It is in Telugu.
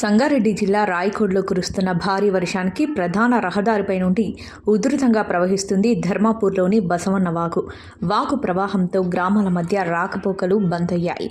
సంగారెడ్డి జిల్లా రాయకోడ్లో కురుస్తున్న భారీ వర్షానికి ప్రధాన రహదారిపై నుండి ఉధృతంగా ప్రవహిస్తుంది ధర్మాపూర్లోని బసవన్న వాగు వాకు ప్రవాహంతో గ్రామాల మధ్య రాకపోకలు బంద్ అయ్యాయి